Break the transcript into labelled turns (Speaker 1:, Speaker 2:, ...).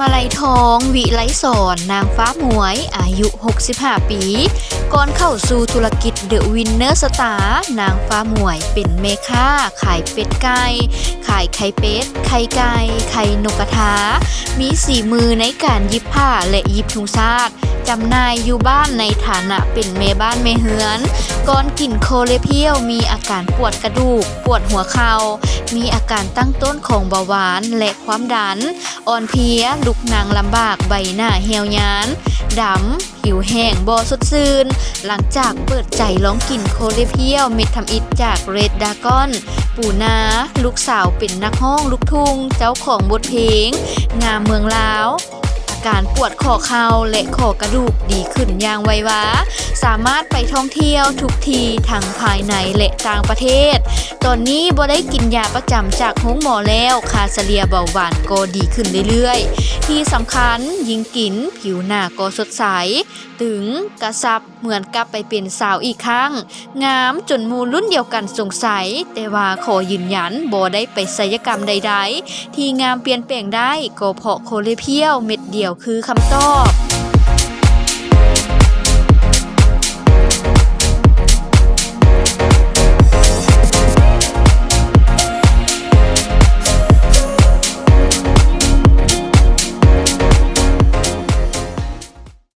Speaker 1: มาลัยทอง วิไลสอนนางฟ้าหมวย อายุ 65 ปี ก่อนเข้าสู่ธุรกิจเดอะวินเนอร์สตาร์นางฟ้าหมวยเป็นเมค้า ขายเป็ดไก่ ขายไข่เป็ด ไข่ไก่ ไข่นกกระทา มีสีมือในการยิบผ้าและยิบถุงซาดจำหน่ายอยู่บ้านในฐานะเป็นเมบ้านเมเฮือน ก่อนกินโคเลเพียวมีอาการปวดกระดูก ปวดหัวเข่า มีอาการตั้งต้นของเบาหวานและความดัน อ่อนเพลีย ลุกนั่งลำบากใบหน้าเหี่ยวยานดำผิวแห้งบอสดซื่นหลังจากเปิดใจลองกินโคเลเพียวเม็ดทำอิดจากเรดดากอน ปู่นา ลูกสาวเป็นนักห้องลูกทุ่ง เจ้าของบทเพลง งามเมืองลาว การปวดข้อเข่าและข้อกระดูกดีขึ้นอย่างไววาสามารถไปท่องเที่ยวทุกทีทั้งภายในและต่างประเทศ ตอนนี้บ่ได้กินยาประจำจากห้องหมอแล้วคาเสเลียเบาหวานก็ดีขึ้นเรื่อยๆ ที่สำคัญยิ่งกินผิวหน้าก็สดใสตึงกระซับเหมือนกลับไปเป็นสาวอีกครั้ง งามจนมูรุ่นเดียวกันสงสัย แต่ว่าขอยืนยันบ่ได้ไปศัลยกรรมใด ๆ ที่งามเปลี่ยนแปลงได้ก็เพราะโคเลเพียวเม็ดเดียวยวคือคำตอบ